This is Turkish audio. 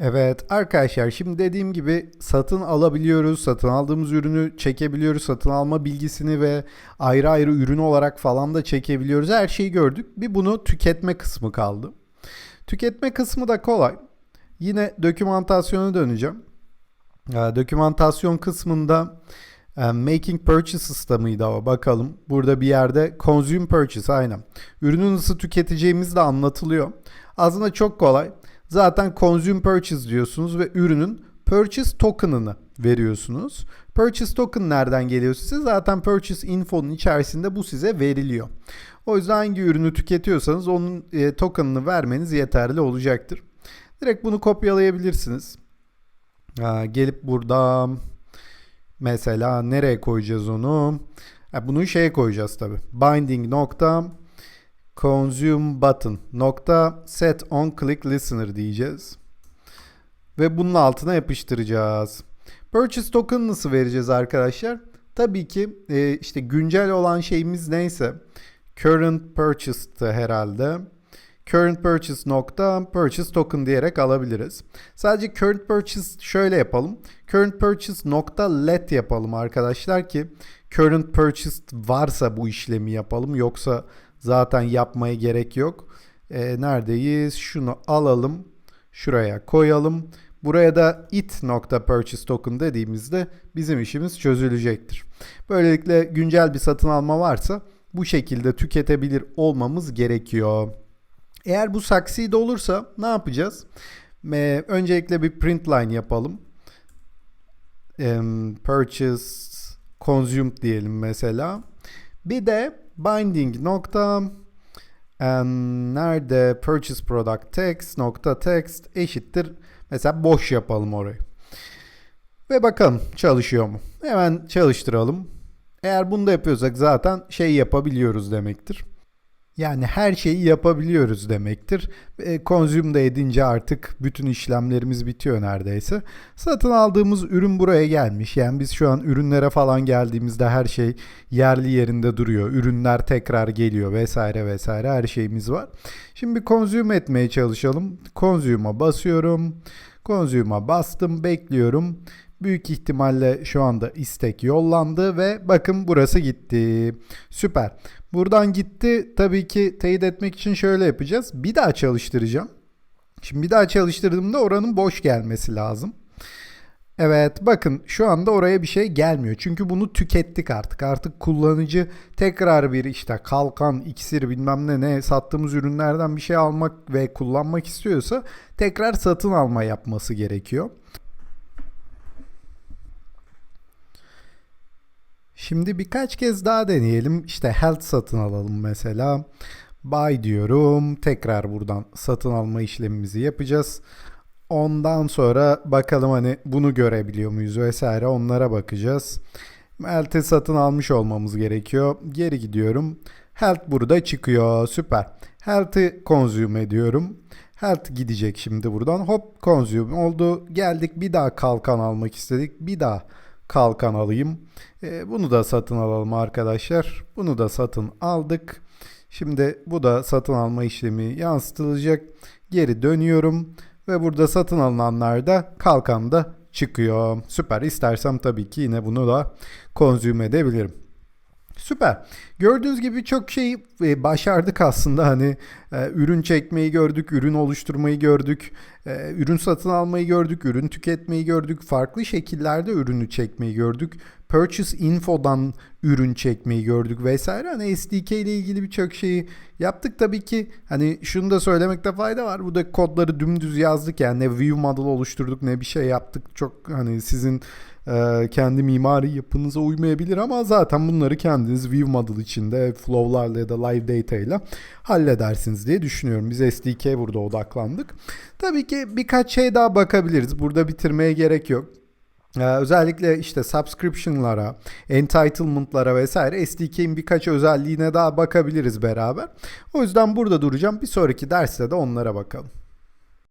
Evet arkadaşlar şimdi dediğim gibi satın alabiliyoruz. Satın aldığımız ürünü çekebiliyoruz. Satın alma bilgisini ve ayrı ayrı ürün olarak falan da çekebiliyoruz. Her şeyi gördük. Bir bunu tüketme kısmı kaldı. Tüketme kısmı da kolay. Yine dokümantasyona döneceğim. Ee, Dokümantasyon kısmında e, Making Purchases da mıydı o? Bakalım. Burada bir yerde Consume Purchase aynen. Ürünü nasıl tüketeceğimiz de anlatılıyor. Aslında çok kolay. Zaten Consume Purchase diyorsunuz ve ürünün Purchase Token'ını veriyorsunuz. Purchase Token nereden geliyor size? Zaten Purchase Info'nun içerisinde bu size veriliyor. O yüzden hangi ürünü tüketiyorsanız onun e, token'ını vermeniz yeterli olacaktır. Direkt bunu kopyalayabilirsiniz. Ha, gelip burada mesela nereye koyacağız onu? Bunu şeye koyacağız tabi. Binding nokta consume button nokta set on click listener diyeceğiz. Ve bunun altına yapıştıracağız. Purchase token nasıl vereceğiz arkadaşlar? Tabii ki e, işte güncel olan şeyimiz neyse current purchase'tı herhalde. Current purchase nokta purchase token diyerek alabiliriz. Sadece current purchase şöyle yapalım. Current purchase nokta let yapalım arkadaşlar ki current purchase varsa bu işlemi yapalım. Yoksa zaten yapmaya gerek yok. E, neredeyiz? Şunu alalım. Şuraya koyalım. Buraya da it nokta purchase token dediğimizde bizim işimiz çözülecektir. Böylelikle güncel bir satın alma varsa bu şekilde tüketebilir olmamız gerekiyor. Eğer bu succeed olursa ne yapacağız? Ee, öncelikle bir print line yapalım. Ee, purchase consumed diyelim mesela. Bir de binding nokta em, nerede purchase product text nokta text eşittir mesela boş yapalım orayı. Ve bakalım çalışıyor mu? Hemen çalıştıralım. Eğer bunu da yapıyorsak zaten şey yapabiliyoruz demektir. Yani her şeyi yapabiliyoruz demektir. E, consume de edince artık bütün işlemlerimiz bitiyor neredeyse. Satın aldığımız ürün buraya gelmiş. Yani biz şu an ürünlere falan geldiğimizde her şey yerli yerinde duruyor. Ürünler tekrar geliyor vesaire vesaire her şeyimiz var. Şimdi bir consume etmeye çalışalım. Consume'a basıyorum. Consume'a bastım, bekliyorum. Büyük ihtimalle şu anda istek yollandı ve bakın burası gitti. Süper. Buradan gitti. Tabii ki teyit etmek için şöyle yapacağız. Bir daha çalıştıracağım. Şimdi bir daha çalıştırdığımda oranın boş gelmesi lazım. Evet bakın şu anda oraya bir şey gelmiyor. Çünkü bunu tükettik artık. Artık kullanıcı tekrar bir işte kalkan, iksir bilmem ne ne sattığımız ürünlerden bir şey almak ve kullanmak istiyorsa tekrar satın alma yapması gerekiyor. Şimdi birkaç kez daha deneyelim. İşte health satın alalım mesela. Buy diyorum. Tekrar buradan satın alma işlemimizi yapacağız. Ondan sonra bakalım hani bunu görebiliyor muyuz vesaire onlara bakacağız. Health'i satın almış olmamız gerekiyor. Geri gidiyorum. Health burada çıkıyor. Süper. Health'i consume ediyorum. Health gidecek şimdi buradan. Hop consume oldu. Geldik bir daha kalkan almak istedik. Bir daha kalkan alayım. E, bunu da satın alalım arkadaşlar. Bunu da satın aldık. Şimdi bu da satın alma işlemi yansıtılacak. Geri dönüyorum ve burada satın alınanlarda kalkan da çıkıyor. Süper. İstersem tabii ki yine bunu da konzüm edebilirim. Süper. Gördüğünüz gibi çok şey e, başardık aslında. Hani e, ürün çekmeyi gördük, ürün oluşturmayı gördük, e, ürün satın almayı gördük, ürün tüketmeyi gördük, farklı şekillerde ürünü çekmeyi gördük. Purchase Info'dan ürün çekmeyi gördük vesaire. Hani SDK ile ilgili birçok şeyi yaptık. Tabii ki hani şunu da söylemekte fayda var. Burada kodları dümdüz yazdık yani ne view model oluşturduk ne bir şey yaptık. Çok hani sizin e, kendi mimari yapınıza uymayabilir ama zaten bunları kendiniz view model içinde flow'larla ya da live data ile halledersiniz diye düşünüyorum. Biz SDK burada odaklandık. Tabii ki birkaç şey daha bakabiliriz. Burada bitirmeye gerek yok. Ee, özellikle işte subscription'lara, entitlement'lara vesaire SDK'in birkaç özelliğine daha bakabiliriz beraber. O yüzden burada duracağım. Bir sonraki derste de onlara bakalım.